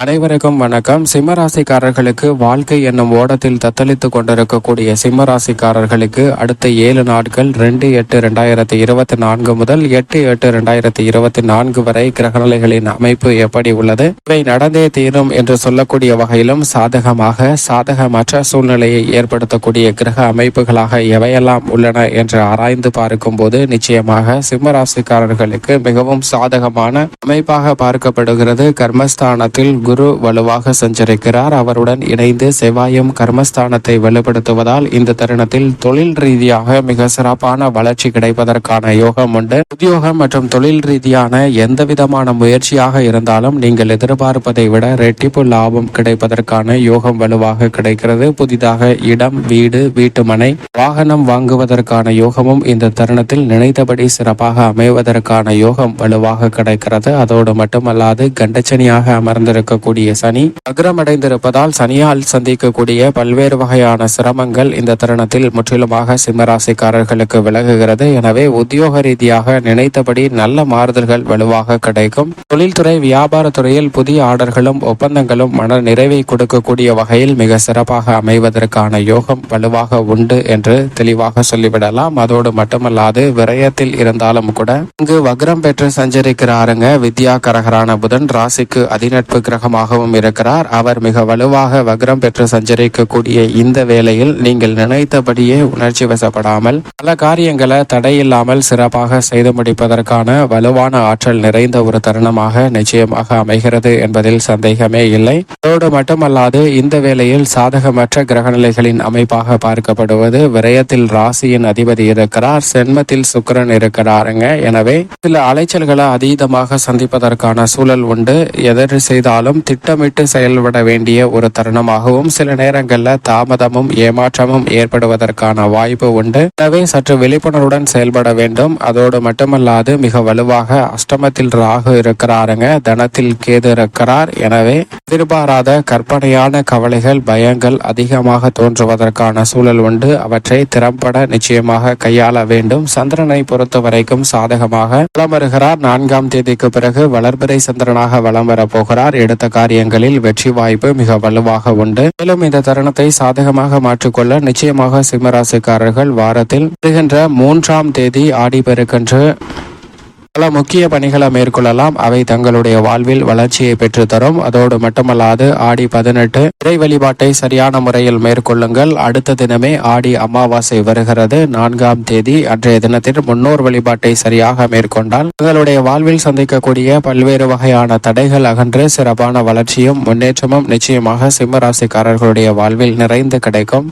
அனைவருக்கும் வணக்கம். சிம்மராசிக்காரர்களுக்கு வாழ்க்கை என்னும் ஓடத்தில் தத்தளித்துக் கொண்டிருக்கக்கூடிய சிம்மராசிக்காரர்களுக்கு அடுத்த ஏழு நாட்கள் ரெண்டு எட்டு ரெண்டாயிரத்தி இருபத்தி நான்கு முதல் எட்டு எட்டு ரெண்டாயிரத்தி இருபத்தி நான்கு வரை கிரகநிலைகளின் அமைப்பு எப்படி உள்ளது? இவை நடந்தே தீரும் என்று சொல்லக்கூடிய வகையிலும் சாதகமாக சாதகமற்ற சூழ்நிலையை ஏற்படுத்தக்கூடிய கிரக அமைப்புகளாக எவையெல்லாம் உள்ளன என்று ஆராய்ந்து பார்க்கும்போது நிச்சயமாக சிம்மராசிக்காரர்களுக்கு மிகவும் சாதகமான அமைப்பாக பார்க்கப்படுகிறது. கர்மஸ்தானத்தில் குரு வலுவாக சஞ்சரிக்கிறார். அவருடன் இணைந்து செவ்வாயும் கர்மஸ்தானத்தை வலுப்படுத்துவதால் இந்த தருணத்தில் தொழில் ரீதியாக மிக சிறப்பான வளர்ச்சி கிடைப்பதற்கான யோகம் உண்டு. உத்தியோகம் மற்றும் தொழில் ரீதியான எந்த விதமான முயற்சியாக இருந்தாலும் நீங்கள் எதிர்பார்ப்பதை விட ரெட்டிப்பு லாபம் கிடைப்பதற்கான யோகம் வலுவாக கிடைக்கிறது. புதிதாக இடம் வீடு வீட்டுமனை வாகனம் வாங்குவதற்கான யோகமும் இந்த தருணத்தில் நினைத்தபடி சிறப்பாக அமைவதற்கான யோகம் வலுவாக கிடைக்கிறது. அதோடு மட்டுமல்லாது கண்டச்சனியாக அமர்ந்திருக்கும் அமர்ந்திருக்கக்கூடிய சனி அக்ரமடைந்திருப்பதால் சனியால் சந்திக்கக்கூடிய பல்வேறு வகையான சிரமங்கள் இந்த தருணத்தில் முற்றிலுமாக சிம்மராசிக்காரர்களுக்கு விலகுகிறது. எனவே உத்தியோக ரீதியாக நினைத்தபடி நல்ல மாறுதல்கள் வலுவாக கிடைக்கும். தொழில்துறை வியாபாரத்துறையில் புதிய ஆர்டர்களும் ஒப்பந்தங்களும் மன நிறைவை கொடுக்கக்கூடிய வகையில் மிக சிறப்பாக அமைவதற்கான யோகம் வலுவாக உண்டு என்று தெளிவாக சொல்லிவிடலாம். அதோடு மட்டுமல்லாது விரயத்தில் இருந்தாலும் கூட இங்கு வக்ரம் பெற்று சஞ்சரிக்கிறாருங்க. வித்யா கரகரான புதன் ராசிக்கு அதிநட்பு கிரக கிரகமாகவும் இருக்கிறார். அவர் மிக வலுவாக வக்ரம் பெற்று சஞ்சரிக்கக்கூடிய இந்த வேளையில் நீங்கள் நினைத்தபடியே உணர்ச்சி வசப்படாமல் பல காரியங்களை தடையில்லாமல் சிறப்பாக செய்து முடிப்பதற்கான வலுவான ஆற்றல் நிறைந்த ஒரு தருணமாக நிச்சயமாக அமைகிறது என்பதில் சந்தேகமே இல்லை. அதோடு மட்டுமல்லாது இந்த வேளையில் சாதகமற்ற கிரகநிலைகளின் அமைப்பாக பார்க்கப்படுவது விரயத்தில் ராசியின் அதிபதி இருக்கிறார் சென்மத்தில் சுக்கிரன் இருக்கிறாருங்க. எனவே சில அலைச்சல்களை அதீதமாக சந்திப்பதற்கான சூழல் உண்டு. எதிர் செய்தாலும் திட்டமிட்டு செயல்பட வேண்டிய ஒரு தருணமாகவும் சில நேரங்களில் தாமதமும் ஏமாற்றமும் ஏற்படுவதற்கான வாய்ப்பு உண்டு. எனவே சற்று விழிப்புணர்வுடன் செயல்பட வேண்டும். அதோடு மட்டுமல்லாது மிக வலுவாக அஷ்டமத்தில் ராகு இருக்கிறாருங்க. தனத்தில் கேது இருக்கிறார். எனவே எதிர்பாராத கற்பனையான கவலைகள் பயங்கள் அதிகமாக தோன்றுவதற்கான சூழல் உண்டு. அவற்றை திறம்பட நிச்சயமாக கையாள வேண்டும். சந்திரனை பொறுத்த வரைக்கும் சாதகமாக வளம் வருகிறார். நான்காம் தேதிக்கு பிறகு வளர்பிறை சந்திரனாக வளம் வர போகிறார். எடுத்த காரியங்களில் வெற்றி வாய்ப்பு மிக வலுவாக உண்டு. மேலும் இந்த தருணத்தை சாதகமாக மாற்றிக்கொள்ள நிச்சயமாக சிம்மராசிக்காரர்கள் வாரத்தில் வருகின்ற மூன்றாம் தேதி ஆடி பெருக்கன்று பல முக்கிய பணிகளை மேற்கொள்ளலாம். அவை தங்களுடைய வாழ்வில் வளர்ச்சியை பெற்றுத்தரும். அதோடு மட்டுமல்லாது ஆடி பதினெட்டு இறை வழிபாட்டை சரியான முறையில் மேற்கொள்ளுங்கள். அடுத்த தினமே ஆடி அமாவாசை வருகிறது. நான்காம் தேதி அன்றைய தினத்தில் முன்னோர் வழிபாட்டை சரியாக மேற்கொண்டால் தங்களுடைய வாழ்வில் சந்திக்கக்கூடிய பல்வேறு வகையான தடைகள் அகன்று சிறப்பான வளர்ச்சியும் முன்னேற்றமும் நிச்சயமாக சிம்மராசிக்காரர்களுடைய வாழ்வில் நிறைந்து கிடைக்கும்.